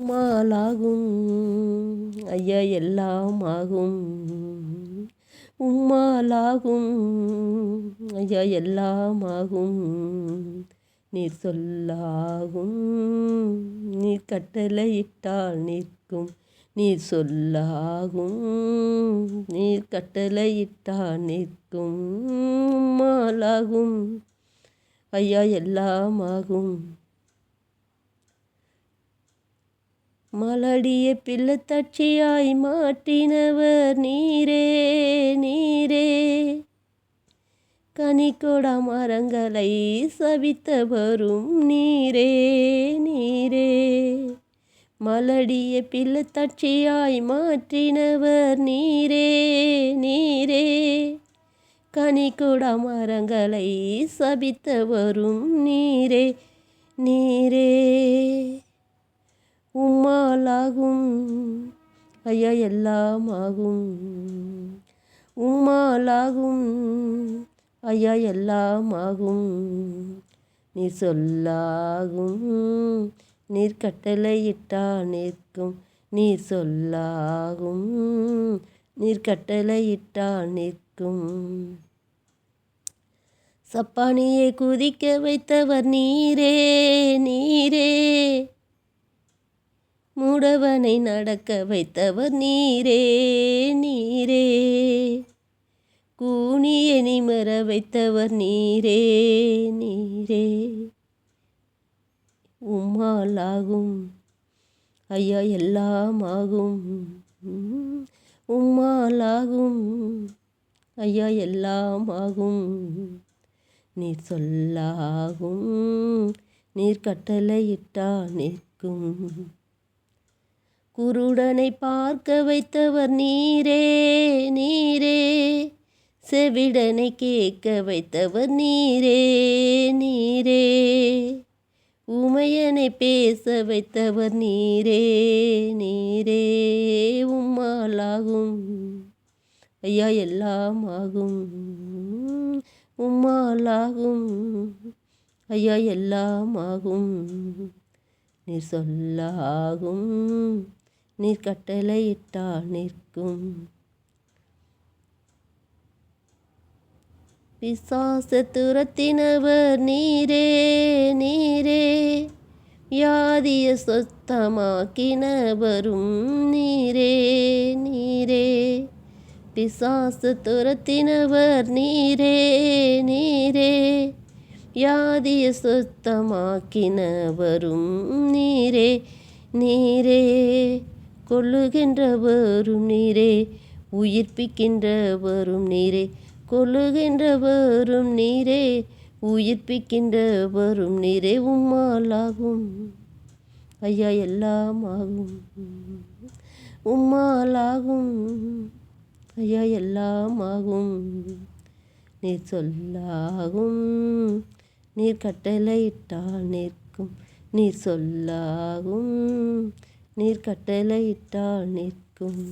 உம்மாலாகும். ஐயா எல்லாம் ஆகும். உம்மாலாகும். ஐயா எல்லாம் ஆகும். நீர் சொல்லாகும். நீர் கட்டளையிட்டால் நிற்கும். நீர் சொல்லாகும். நீர் கட்டளையிட்டால் நிற்கும். உம்மாலாகும். ஐயா எல்லாம் ஆகும். மலடிய பிள்ளைத்தட்சியாய் மாற்றினவர் நீரே நீரே. கனிக்கொடா மரங்களை சவித்தவரும் நீரே நீரே. மலடிய பிள்ளைத்தட்சியாய் மாற்றினவர் நீரே நீரே. கனிக்கொடா மரங்களை சபித்தவரும் நீரே நீரே. உம்மாலாகும். ஐயா எல்லாம் ஆகும் உம்மாலாகும். ஐயா எல்லாம் ஆகும் நீர் சொல்லாகும் நீர் கட்டளையிட்டா நிற்கும் நீர் சொல்லாகும் நீர் கட்டளையிட்டா நிற்கும் சப்பானியை குதிக்க வைத்தவர் நீரே நீரே. மூடவனை நடக்க வைத்தவர் நீரே நீரே. கூனிய நிமர வைத்தவர் நீரே நீரே. உம்மாலாகும் ஐயா எல்லாம் ஆகும் உம்மாலாகும் ஐயா எல்லாம் ஆகும் நீர் சொல்லாகும் நீர் கட்டளையிட்டா நிற்கும். குருடனை பார்க்க வைத்தவர் நீரே நீரே. செவிடனை கேட்க வைத்தவர் நீரே நீரே. உமையனை பேச வைத்தவர் நீரே நீரே. உம்மாலாகும் ஐயா எல்லாம் ஆகும். உம்மாலாகும் ஐயா எல்லாம் ஆகும். நீர் சொல்லாகும். நீர் கட்டளையிட்டால் நிற்கும். பிசாச துரத்தினவர் நீரே நீரே. வியாதிய சொத்தமாக்கினவரும் நீரே நீரே. பிசாச துரத்தினவர் நீரே நீரே. வியாதிய சொத்தமாக்கினவரும் நீரே நீரே. கொள்ளுகின்றவரும் நீரே உயிர்ப்பிக்கின்றவரும் நீரே கொள்ளுகின்றவரும் நீரே உயிர்ப்பிக்கின்றவரும் நீரே உம்மாலாகும் ஐயா எல்லாம் ஆகும். உம்மாலாகும் ஐயா எல்லாம் ஆகும். நீர் சொல்லாகும். நீர் கட்டளையிட்டால் நிற்கும் நீர் சொல்லாகும். நீர் கட்டளையிட்டால் நிற்கும்.